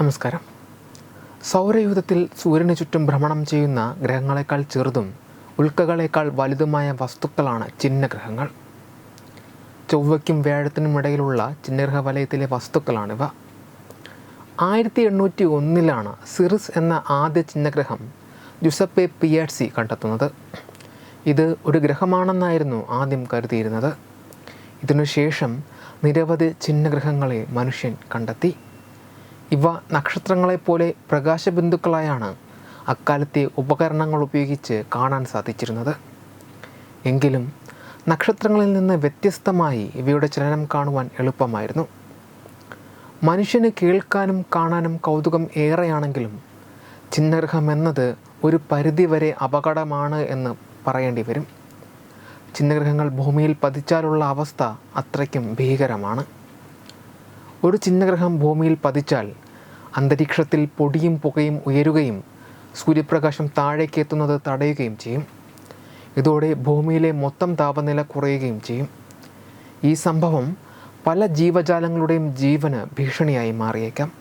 നമസ്കാരം. സൗരയൂഥത്തിൽ സൂര്യന് ചുറ്റും ഭ്രമണം ചെയ്യുന്ന ഗ്രഹങ്ങളെക്കാൾ ചെറുതും ഉൽക്കകളേക്കാൾ വലുതുമായ വസ്തുക്കളാണ് ചിഹ്നഗ്രഹങ്ങൾ ചൊവ്വയ്ക്കും വ്യാഴത്തിനും ഇടയിലുള്ള ചിഹ്നഗ്രഹ വലയത്തിലെ വസ്തുക്കളാണിവ. ആയിരത്തി എണ്ണൂറ്റി ഒന്നിലാണ് സിറിസ് എന്ന ആദ്യ ചിഹ്നഗ്രഹം ജുസപ്പെ പിയാഡ്സി കണ്ടെത്തുന്നത്. ഇത് ഒരു ഗ്രഹമാണെന്നായിരുന്നു ആദ്യം കരുതിയിരുന്നത്. ഇതിനുശേഷം നിരവധി ചിഹ്നഗ്രഹങ്ങളെ മനുഷ്യൻ കണ്ടെത്തി. ഇവ നക്ഷത്രങ്ങളെപ്പോലെ പ്രകാശബിന്ദുക്കളായാണ് അക്കാലത്തെ ഉപകരണങ്ങൾ ഉപയോഗിച്ച് കാണാൻ സാധിച്ചിരുന്നത്. എങ്കിലും നക്ഷത്രങ്ങളിൽ നിന്ന് വ്യത്യസ്തമായി ഇവയുടെ ചലനം കാണുവാൻ എളുപ്പമായിരുന്നു. മനുഷ്യന് കേൾക്കാനും കാണാനും കൗതുകം ഏറെയാണെങ്കിലും ചിന്നർഹം എന്നത് ഒരു പരിധിവരെ അപകടമാണ് എന്ന് പറയേണ്ടി വരും. ചിഹ്നഗ്രഹങ്ങൾ ഭൂമിയിൽ പതിച്ചാലുള്ള അവസ്ഥ അത്രയ്ക്കും ഭീകരമാണ്. ഒരു ചിന്നഗ്രഹം ഭൂമിയിൽ പതിച്ചാൽ അന്തരീക്ഷത്തിൽ പൊടിയും പുകയും ഉയരുകയും സൂര്യപ്രകാശം താഴേക്ക് എത്തുന്നത് തടയുകയും ചെയ്യും. ഇതോടെ ഭൂമിയിലെ മൊത്തം താപനില കുറയുകയും ചെയ്യും. ഈ സംഭവം പല ജീവജാലങ്ങളുടെയും ജീവന് ഭീഷണിയായി മാറിയേക്കാം.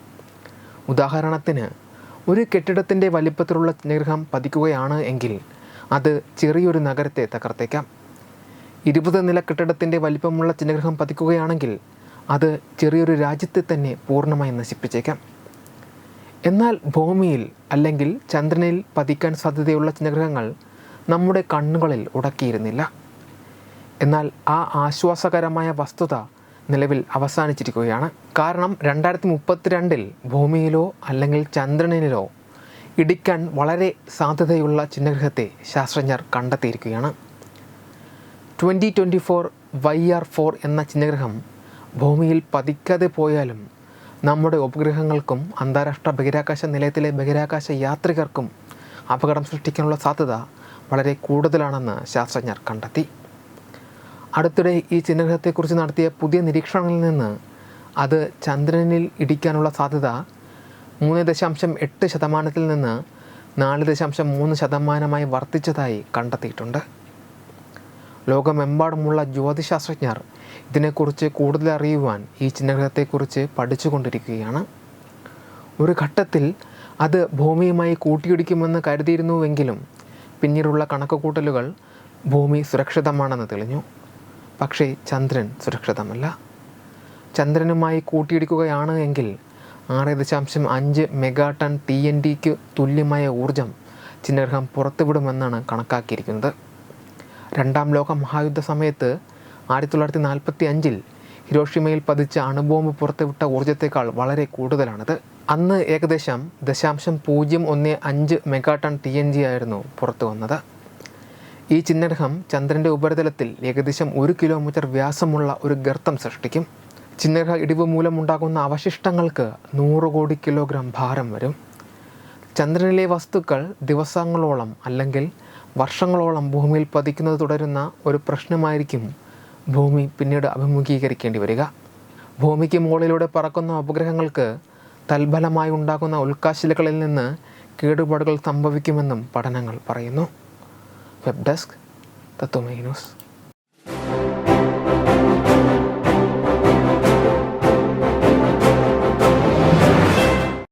ഉദാഹരണത്തിന് ഒരു കെട്ടിടത്തിന്റെ വലിപ്പത്തിലുള്ള ചിഹ്നഗ്രഹം പതിക്കുകയാണ് എങ്കിൽ അത് ചെറിയൊരു നഗരത്തെ തകർത്തേക്കാം. ഇരുപത് നില കെട്ടിടത്തിന്റെ വലിപ്പമുള്ള ചിഹ്നഗ്രഹം പതിക്കുകയാണെങ്കിൽ അത് ചെറിയൊരു രാജ്യത്തെ തന്നെ പൂർണമായി നശിപ്പിച്ചേക്കാം. എന്നാൽ ഭൂമിയിൽ അല്ലെങ്കിൽ ചന്ദ്രനിൽ പതിക്കാൻ സാധ്യതയുള്ള ചിഹ്നഗ്രഹങ്ങൾ നമ്മുടെ കണ്ണുകളിൽ ഉടക്കിയിരുന്നില്ല. എന്നാൽ ആ ആശ്വാസകരമായ വസ്തുത നിലവിൽ അവസാനിച്ചിരിക്കുകയാണ്. കാരണം രണ്ടായിരത്തി മുപ്പത്തിരണ്ടിൽ ഭൂമിയിലോ അല്ലെങ്കിൽ ചന്ദ്രനിലോ ഇടിക്കാൻ വളരെ സാധ്യതയുള്ള ചിഹ്നഗ്രഹത്തെ ശാസ്ത്രജ്ഞർ കണ്ടെത്തിയിരിക്കുകയാണ്. Twenty twenty four Y R four എന്ന ചിഹ്നഗ്രഹം ഭൂമിയിൽ പതിക്കാതെ പോയാലും നമ്മുടെ ഉപഗ്രഹങ്ങൾക്കും അന്താരാഷ്ട്ര ബഹിരാകാശ നിലയത്തിലെ ബഹിരാകാശ യാത്രികർക്കും അപകടം സൃഷ്ടിക്കാനുള്ള സാധ്യത വളരെ കൂടുതലാണെന്ന് ശാസ്ത്രജ്ഞർ കണ്ടെത്തി. അടുത്തിടെ ഈ ചിഹ്നഗ്രഹത്തെക്കുറിച്ച് നടത്തിയ പുതിയ നിരീക്ഷണങ്ങളിൽ നിന്ന് അത് ചന്ദ്രനിൽ ഇടിക്കാനുള്ള സാധ്യത മൂന്ന് ദശാംശം എട്ട് ശതമാനത്തിൽ നിന്ന് നാല് ദശാംശം മൂന്ന് ശതമാനമായി വർദ്ധിച്ചതായി കണ്ടെത്തിയിട്ടുണ്ട്. ലോകമെമ്പാടുമുള്ള ജ്യോതിശാസ്ത്രജ്ഞർ ഇതിനെക്കുറിച്ച് കൂടുതൽ അറിയുവാൻ ഈ ചിഹ്നഗ്രഹത്തെക്കുറിച്ച് പഠിച്ചുകൊണ്ടിരിക്കുകയാണ്. ഒരു ഘട്ടത്തിൽ അത് ഭൂമിയുമായി കൂട്ടിയിടിക്കുമെന്ന് കരുതിയിരുന്നുവെങ്കിലും പിന്നീടുള്ള കണക്കുകൂട്ടലുകൾ ഭൂമി സുരക്ഷിതമാണെന്ന് തെളിഞ്ഞു. പക്ഷേ ചന്ദ്രൻ സുരക്ഷിതമല്ല. ചന്ദ്രനുമായി കൂട്ടിയിടിക്കുകയാണ് എങ്കിൽ ആറ് ദശാംശം അഞ്ച് മെഗാ ടൺ ടി എൻ ഡിക്ക് തുല്യമായ ഊർജം ചിഹ്നഗ്രഹം പുറത്തുവിടുമെന്നാണ് കണക്കാക്കിയിരിക്കുന്നത്. രണ്ടാം ലോക മഹായുദ്ധ സമയത്ത് ആയിരത്തി തൊള്ളായിരത്തി നാൽപ്പത്തി അഞ്ചിൽ ഹിരോഷിമയിൽ പതിച്ച അണുബോംബ് പുറത്തുവിട്ട ഊർജത്തേക്കാൾ വളരെ കൂടുതലാണിത്. അന്ന് ഏകദേശം ദശാംശം പൂജ്യം ഒന്ന് അഞ്ച് mega ton T N G ആയിരുന്നു പുറത്തു വന്നത്. ഈ ചിഹ്നഗ്രഹം ചന്ദ്രന്റെ ഉപരിതലത്തിൽ ഏകദേശം ഒരു കിലോമീറ്റർ വ്യാസമുള്ള ഒരു ഗർത്തം സൃഷ്ടിക്കും. ചിഹ്നഗ്രഹ ഇടിവ് മൂലമുണ്ടാകുന്ന അവശിഷ്ടങ്ങൾക്ക് നൂറ് കോടി കിലോഗ്രാം ഭാരം വരും. ചന്ദ്രനിലെ വസ്തുക്കൾ ദിവസങ്ങളോളം അല്ലെങ്കിൽ വർഷങ്ങളോളം ഭൂമിയിൽ പതിക്കുന്നത് തുടരുന്ന ഒരു പ്രശ്നമായിരിക്കും ഭൂമി പിന്നീട് അഭിമുഖീകരിക്കേണ്ടി വരിക. ഭൂമിക്ക് മുകളിലൂടെ പറക്കുന്ന ഉപഗ്രഹങ്ങൾക്ക് തൽഫലമായി ഉണ്ടാകുന്ന ഉൽക്കാശിലകളിൽ നിന്ന് കേടുപാടുകൾ സംഭവിക്കുമെന്നും പഠനങ്ങൾ പറയുന്നു. വെബ് ഡെസ്ക് തത്വമൈ ന്യൂസ്